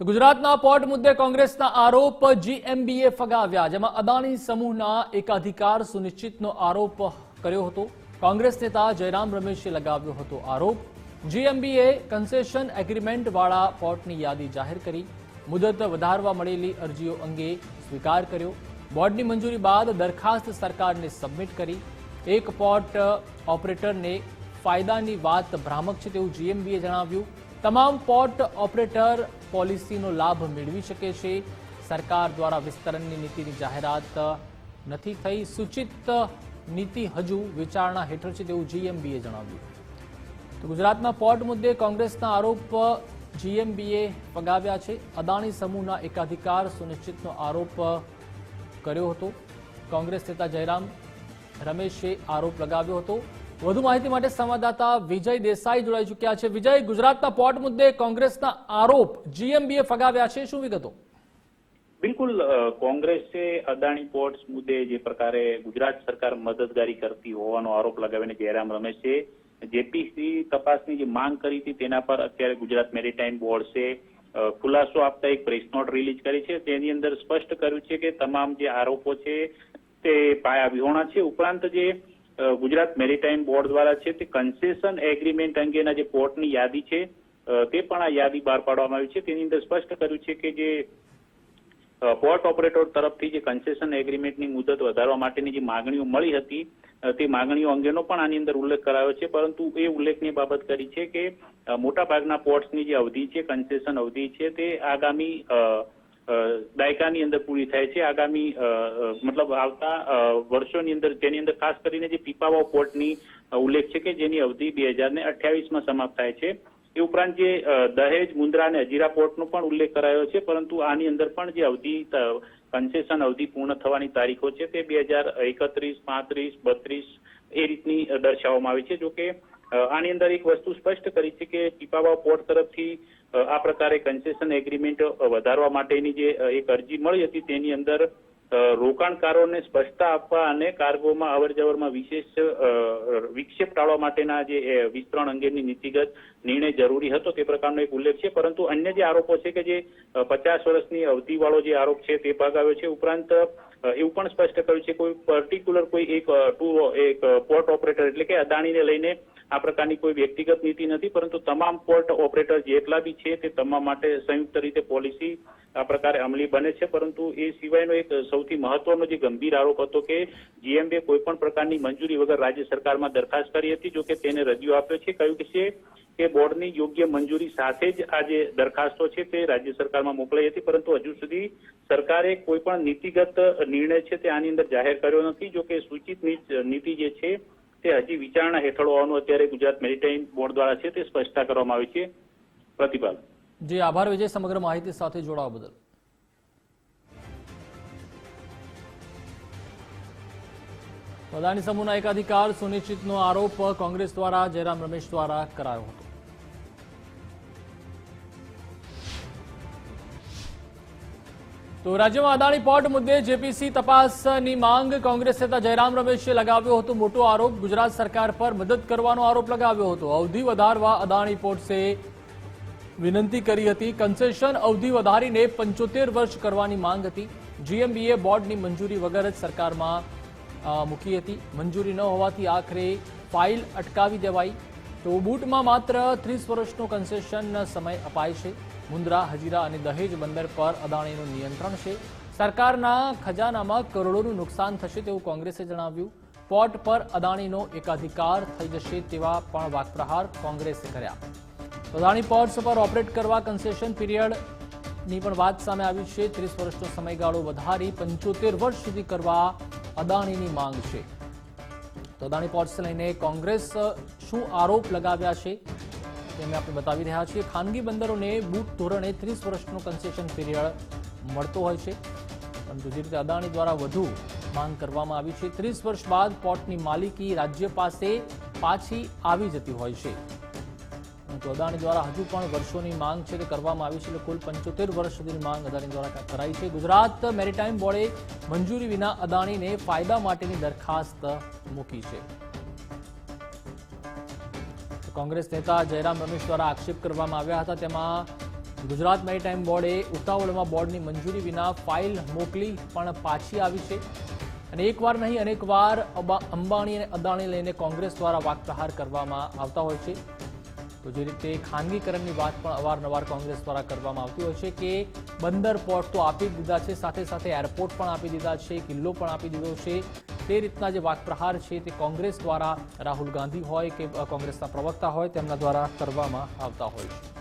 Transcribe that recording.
તો ગુજરાતના પોર્ટ મુદ્દે કોંગ્રેસના આરોપ જીએમબીએ ફગાવ્યા, જેમાં અદાણી સમૂહના એકાધિકાર સુનિશ્ચિતનો આરોપ કર્યો હતો. કોંગ્રેસ નેતા જયરામ રમેશે લગાવ્યો હતો આરોપ. જીએમબીએ કન્સેશન એગ્રીમેન્ટવાળા પોર્ટની યાદી જાહેર કરી. મુદત વધારવા મળેલી અરજીઓ અંગે સ્વીકાર કર્યો. બોર્ડની મંજૂરી બાદ દરખાસ્ત સરકારને સબમિટ કરી. એક પોર્ટ ઓપરેટરને ફાયદાની વાત ભ્રામક છે તેવું જીએમબીએ જણાવ્યું. તમામ પોર્ટ ઓપરેટર પોલિસીનો લાભ મેળવી શકે છે. સરકાર દ્વારા વિસ્તરણની નીતિની જાહેરાત નથી થઈ. સૂચિત નીતિ હજુ વિચારણા હેઠળ છે તેવું જીએમબીએ જણાવ્યું. તો ગુજરાતના પોર્ટ મુદ્દે કોંગ્રેસના આરોપ જીએમબીએ ફગાવ્યા છે. અદાણી સમૂહના એકાધિકાર સુનિશ્ચિતનો આરોપ કર્યો હતો. કોંગ્રેસ નેતા જયરામ રમેશે આરોપ લગાવ્યો હતો. વધુ માહિતી માટે સંવાદદાતા વિજય દેસાઈ જોડાઈ ચૂક્યા છે. વિજય, ગુજરાતના પોર્ટ મુદ્દે કોંગ્રેસના આરોપ જીએમબીએ ફગાવ્યા છે. શું વિગતો? બિલકુલ કોંગ્રેસે અદાણી પોર્ટ્સ મુદ્દે જે પ્રકારે ગુજરાત સરકાર મદદગારી કરતી હોવાનો આરોપ લગાવીને જયરામ રમેશે જેપીસી તપાસની જે માંગ કરી હતી તેના પર અત્યારે ગુજરાત મેરીટાઈમ બોર્ડે ખુલાસો આપતા એક પ્રેસ નોટ રિલીઝ કરી છે. તેની અંદર સ્પષ્ટ કર્યું છે કે તમામ જે આરોપો છે તે પાયા વિહોણા છે. ઉપરાંત જે ગુજરાત મેરીટાઈમ બોર્ડ દ્વારા છે તે કન્સેશન એગ્રીમેન્ટ અંગેના જે પોર્ટની યાદી છે તે પણ આ યાદી બહાર પાડવામાં આવી છે. તેની અંદર સ્પષ્ટ કર્યું છે કે જે પોર્ટ ઓપરેટર તરફથી જે કન્સેશન એગ્રીમેન્ટની મુદત વધારવા માટેની જે માગણીઓ મળી હતી તે માગણીઓ અંગેનો પણ આની અંદર ઉલ્લેખ કરાયો છે. પરંતુ એ ઉલ્લેખની બાબત કરી છે કે મોટાભાગના પોર્ટ્સની જે અવધિ છે કન્સેશન અવધિ છે તે આગામી અ, દાયકાની અંદર પૂરી થાય છે. આગામી મતલબ આવતા વર્ષોની અંદર તેની અંદર ખાસ કરીને જે પીપાવાવ પોર્ટની ઉલ્લેખ છે કે જેની અવધિ બે હજાર ને અઠ્યાવીસમાં સમાપ્ત થાય છે. એ ઉપરાંત જે દહેજ, મુન્દ્રા અને હજીરા પોર્ટનો પણ ઉલ્લેખ કરાયો છે. પરંતુ આની અંદર પણ જે અવધિ કન્સેશન અવધિ પૂર્ણ થવાની તારીખો છે તે બે હજાર એકત્રીસ, પાંત્રીસ, બત્રીસ એ રીતની દર્શાવવામાં આવી છે. જોકે આની અંદર એક વસ્તુ સ્પષ્ટ કરી છે કે પીપાવાવ પોર્ટ તરફથી આ પ્રકારે કન્સેશન એગ્રીમેન્ટ વધારવા માટેની જે એક અરજી મળી હતી તેની અંદર રોકાણકારોને સ્પષ્ટતા આપવા અને કાર્ગોમાં અવર જવરમાં વિશેષ વિક્ષેપ ટાળવા માટેના જે વિસ્તરણ અંગેની નીતિગત નિર્ણય જરૂરી હતો તે પ્રકારનો એક ઉલ્લેખ છે. પરંતુ અન્ય જે આરોપો છે કે જે પચાસ વર્ષની અવધિવાળો જે આરોપ છે તે ભાગાવ્યો છે. ઉપરાંત એવું પણ સ્પષ્ટ કર્યું છે કોઈ પર્ટિક્યુલર કોઈ એક ટુ એક પોર્ટ ઓપરેટર એટલે કે અદાણીને લઈને આ પ્રકારની કોઈ વ્યક્તિગત નીતિ નથી, પરંતુ તમામ પોર્ટ ઓપરેટર જેટલા બી છે તે તમામ માટે સંયુક્ત રીતે પોલિસી આ પ્રકારે અમલી બને છે. પરંતુ એ સિવાયનો એક સૌથી મહત્વનો જે ગંભીર આરોપ હતો કે જીએમબે કોઈ પણ પ્રકારની મંજૂરી વગર રાજ્ય સરકારમાં દરખાસ્ત કરી હતી, જો કે તેને રજૂ આપ્યો છે. કહ્યું છે કે બોર્ડની યોગ્ય મંજૂરી સાથે જ આ જે દરખાસ્તો છે તે રાજ્ય સરકારમાં મોકલાઈ હતી, પરંતુ હજુ સુધી સરકારે કોઈ પણ નીતિગત નિર્ણય છે તે આની અંદર જાહેર કર્યો નથી. જો કે સૂચિત નીતિ જે છે તે હજી વિચારણા હેઠળ હોવાનું અત્યારે ગુજરાત મેરીટાઈમ બોર્ડ દ્વારા છે તે સ્પષ્ટતા કરવામાં આવી છે. પ્રતિભાલ જે, આભાર વિજય, સમગ્ર માહિતી સાથે જોડાવા બદલ. અદાણી સમૂહના એકાધિકાર સુનિશ્ચિતનો આરોપ કોંગ્રેસ દ્વારા, જયરામ રમેશ દ્વારા કરાયો હતો. તો રાજ્યમાં અદાણી પોર્ટ મુદ્દે જેપીસી તપાસની માંગ કોંગ્રેસ નેતા જયરામ રમેશે લગાવ્યો હતો મોટો આરોપ. ગુજરાત સરકાર પર મદદ કરવાનો આરોપ લગાવ્યો હતો. અવધિ વધારવા અદાણી પોર્ટ્સે વિનંતી કરી હતી. કન્સેશન અવધિ વધારીને પંચોતેર વર્ષ કરવાની માંગ હતી. જીએમબીએ બોર્ડની મંજૂરી વગર જ સરકારમાં મૂકી હતી. મંજૂરી ન હોવાથી આખરે ફાઇલ અટકાવી દેવાઈ. તો બૂટમાં માત્ર ત્રીસ વર્ષનો કન્સેશન સમય અપાય છે. મુન્દ્રા, હજીરા અને દહેજ બંદર પર અદાણીનું નિયંત્રણ છે. સરકારના ખજાનામાં કરોડોનું નુકસાન થશે તેવું કોંગ્રેસે જણાવ્યું. પોર્ટ પર અદાણીનો એકાધિકાર થઈ જશે તેવા પણ વાકપ્રહાર કોંગ્રેસે કર્યા. અદાણી પોર્ટ્સ પર ઓપરેટ કરવા કન્સેશન પીરિયડની પણ વાત સામે આવી છે. ત્રીસ વર્ષનો સમયગાળો વધારી પંચોતેર વર્ષ સુધી કરવા અદાણીની માંગ છે. તો અદાણી પોર્ટ્સ લઈને કોંગ્રેસ શું આરોપ લગાવ્યા છે? તે આપણે બતાવી રહ્યા છીએ. ખાનગી બંદરોને બૂટ ધોરણે ત્રીસ વર્ષનો કન્સેશન પીરિયડ મળતો હોય છે. પરંતુ જે રીતે અદાણી દ્વારા વધુ માંગ કરવામાં આવી છે, ત્રીસ વર્ષ બાદ પોર્ટની માલિકી રાજ્ય પાસે પાછી આવી જતી હોય છે. પરંતુ અદાણી દ્વારા હજુ પણ વર્ષોની માંગ છે તે કરવામાં આવી છે. એટલે કુલ પંચોતેર વર્ષ સુધીની માંગ અદાણી દ્વારા કરાઈ છે. ગુજરાત મેરીટાઈમ બોર્ડે મંજૂરી વિના અદાણીને ફાયદા માટેની દરખાસ્ત મૂકી છે. કોંગ્રેસ નેતા જયરામ રમેશ દ્વારા આક્ષેપ કરવામાં આવ્યા હતા. તેમાં ગુજરાત મેરીટાઈમ બોર્ડે ઉતાવળમાં બોર્ડની મંજૂરી વિના ફાઇલ મોકલી પણ પાછી આવી છે. અને એકવાર નહીં, અનેકવાર અબા- અંબાણી અને અદાણી લઈને કોંગ્રેસ દ્વારા વાકપ્રહાર કરવામાં આવતા હોય છે. તો જે રીતે ખાનગીકરણની વાત પણ અવારનવાર કોંગ્રેસ દ્વારા કરવામાં આવતી હોય છે કે બંદર પોર્ટ તો આપી દીધા છે, સાથે સાથે એરપોર્ટ પણ આપી દીધા છે, કિલ્લો પણ આપી દીધો છે. તે રીતના જે વાકપ્રહાર છે તે કોંગ્રેસ દ્વારા રાહુલ ગાંધી હોય કે કોંગ્રેસના પ્રવક્તા હોય તેમના દ્વારા કરવામાં આવતા હોય. છે